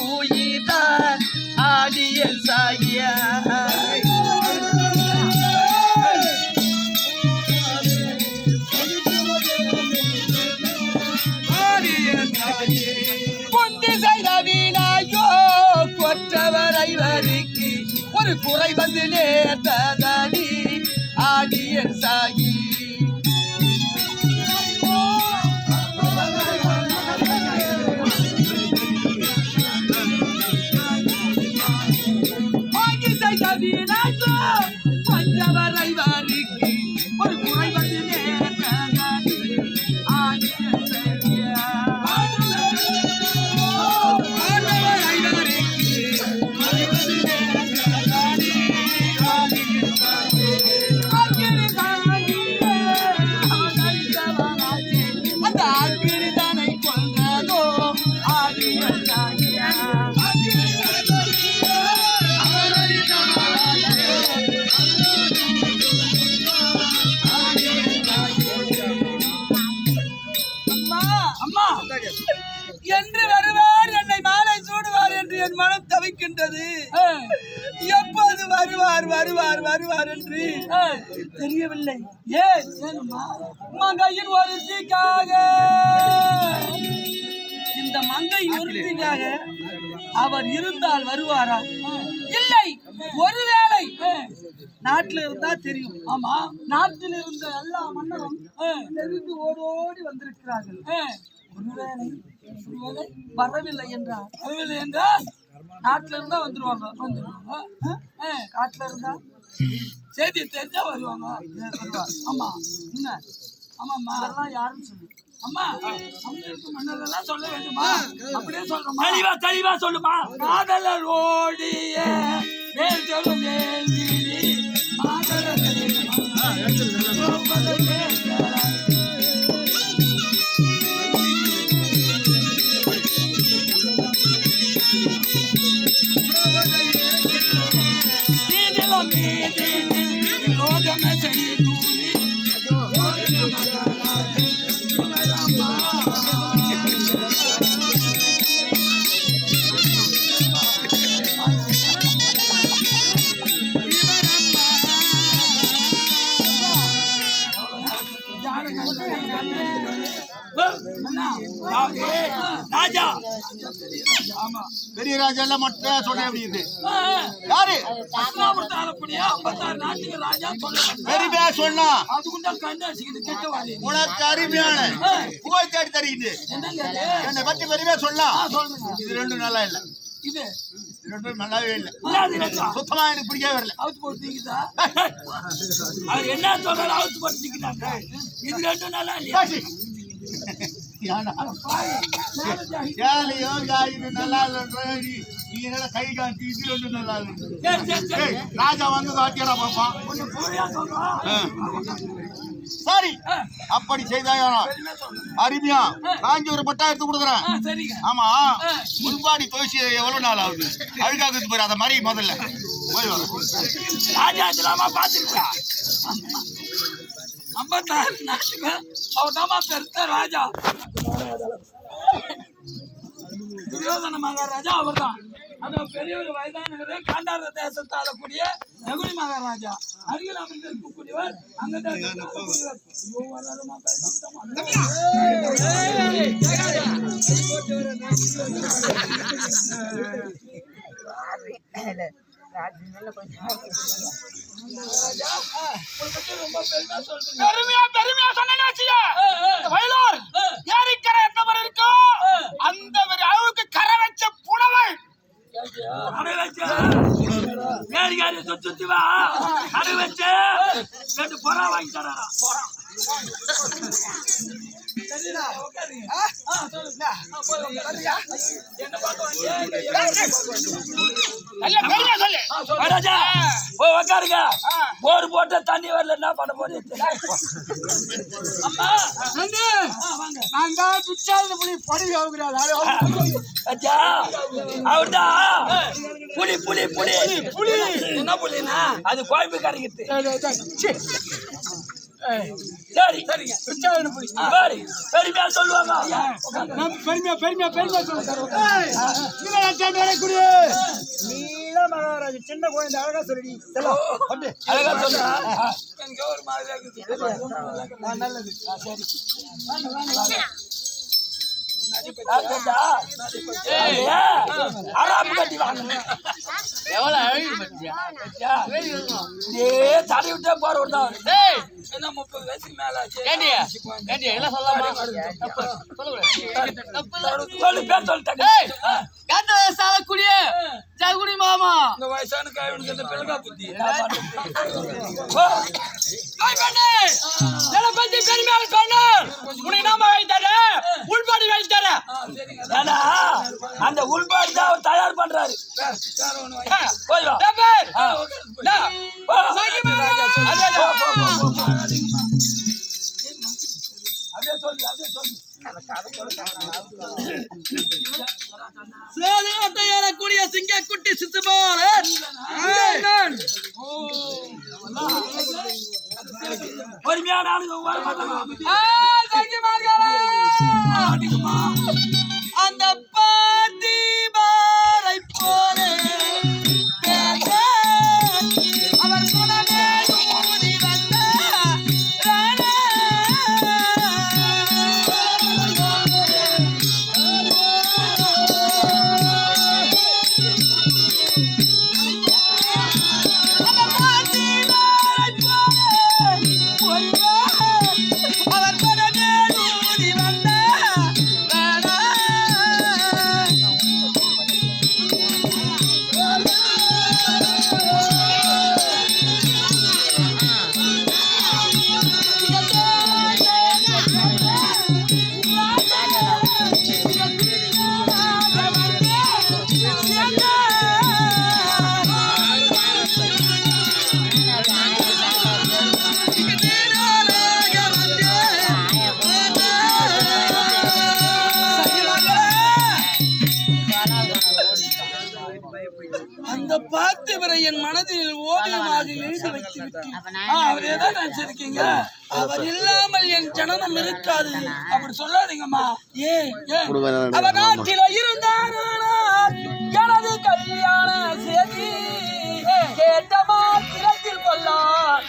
உயிர்தான் ஆடிய சாகியா. குந்தி செய்த வீணாயோ கொற்றவரை வரிக்கு ஒரு குறை வந்து நேர்ந்ததடி. ஆடிய சாகி என்று வருவார் என்னை மாலை சூடுவார் என்று என் மனம் தவிக்கின்றது. எப்போது வருவார் வருவார் வருவார் என்று தெரியவில்லை. ஏன்? மங்கையின் ஒருத்திக்காக இந்த மங்கை ஒருத்திக்காக அவர் இருந்தால் வருவாரா? இல்லை. ஒருவேளை நாட்டில் இருந்தா தெரியும். ஆமா. நாட்டில் இருந்த எல்லா மன்னரும் தெரிந்து ஓடோடி வந்திருக்கிறார்கள். ஒருவேளை ஒருவேளை வரவில்லை என்றால் வரவில்லை என்றால் நாட்டுல இருந்தா வந்துருவாங்க. வந்துருவாங்க. ஆ, காட்டுல இருந்தா செய்தி தெரிஞ்சா வருவாங்க. ஏ, ஆமா என்ன? ஆமாம்மா அதெல்லாம் யாரும் சொல்லு. அம்மா அங்க இருக்க சொல்ல வேண்டுமா? அப்படியே சொல்றோமா தெளிவா தெளிவா சொல்லுமா. காதலர் ஓடிய வேல் சொல்லும் வேல்விழி மாதரர் ராஜா ஆமா பெரிய ராஜா எல்லாம் மட்டும் யாரு ஐம்பத்தாறு நாட்டுக்கு ராஜா சொல்ல பெருமையா சொன்னா உனக்கு அருமையான. புகழ் தேடி தருகிறது இது? என்னை பத்தி பெருமையா சொல்லுங்க இது ரெண்டும் நல்லா இல்ல. இது இது நல்லாவே இல்ல? சுத்தமா எனக்கு பிடிக்கவே வரல. அவுத்து அவர் என்ன சொல்றாரு அவுத்து போட்டுக்கிட்டாங்க இது ரெண்டும் நல்லா இல்லையா? சேலையோ இது நல்லா இல்லைன்ற நீ கை காட்டி இது நல்லா இல்லை ராஜா வந்து கொஞ்சம் பொறுமையா சொல்றோம் ஆ. சரி. அப்படி செய்தாயானால் அருமையா. காஞ்சி ஒரு பட்டா எடுத்து கொடுக்குறேன் ஆமா. முன்பாடி துவசி எவ்வளவு நாள் ஆகுது? அழுகாகுது பாரு அதை மாதிரி முதல்ல. போய். ராஜா இல்லாம பாத்துருக்கா ஐம்பத்தாறு நாட்டுக்கு அவர் தாமா பெருத்த ராஜா. துரியோதன மகாராஜா அவர் தான் அந்த பெரிய ஒரு வயதானவர் காண்டார தேசத்தை ஆளக்கூடிய நகுனி மகாராஜா. அருகில் அமர்ந்து இருக்கக்கூடியவர் அங்க. தேசத்தை ஆளக்கூடியவர். கடை வச்சு ஏறி ஏறி சுத்தி வா கடை வச்சு ரெண்டு புறா வாங்கி தரா நல்ல பெருமையா சொல்லு. ராஜா போய் உக்காருங்க. போர் போட்டு தண்ணி வரல என்ன பண்ண போறீங்க? அவர்தான் புலி புலி புலி புலி என்ன புலினா? அது கோயம்பு கரைக்கிறது சரி சரிங்க. சரி. பெருமையா சொல்லுவாங்க. பெருமையா பெருமையா பெருமையா சொல்லுங்க. நீல மகாராஜ் சின்ன குழந்தை அழகா சொல்லி செல்லம் கொண்டு அழகா எனக்கு ஒரு மாதிரியா நல்லது. சரி. முப்பது வயசுக்கு மேல. சொல்லு. பேர் சாலக்கூடிய ஜகுடி மாமா. இந்த வயசான காயவனுக்கு இந்த பிள்ளைகா புத்தி. காய் பத்தி பெருமையாக சொன்ன. உனக்கு நாம வைத்தாரு உள்பாடி வைத்தாரு ஏன்னா அந்த உள்பாடி தான் அவர் தயார் பண்றாரு. அப்படியே சொல்லு அப்படியே சொல்லு. சேதனத்தை ஏறக்கூடிய சிங்க குட்டி சிசுபால பொறுமையான ஆளுங்க ஓதியில் ஓதிய மாதிரி எழுதி வைத்து அவரே தான் நினைச்சிருக்கீங்க அவர் இல்லாமல் என் ஜனனம் இருக்காது. அப்படி சொல்லாதீங்கம்மா. ஏ அவர் நாட்டில் இருந்தார் எனது கல்யாண செய்தி கேட்ட மாத்திரத்தில் கொள்ளார்.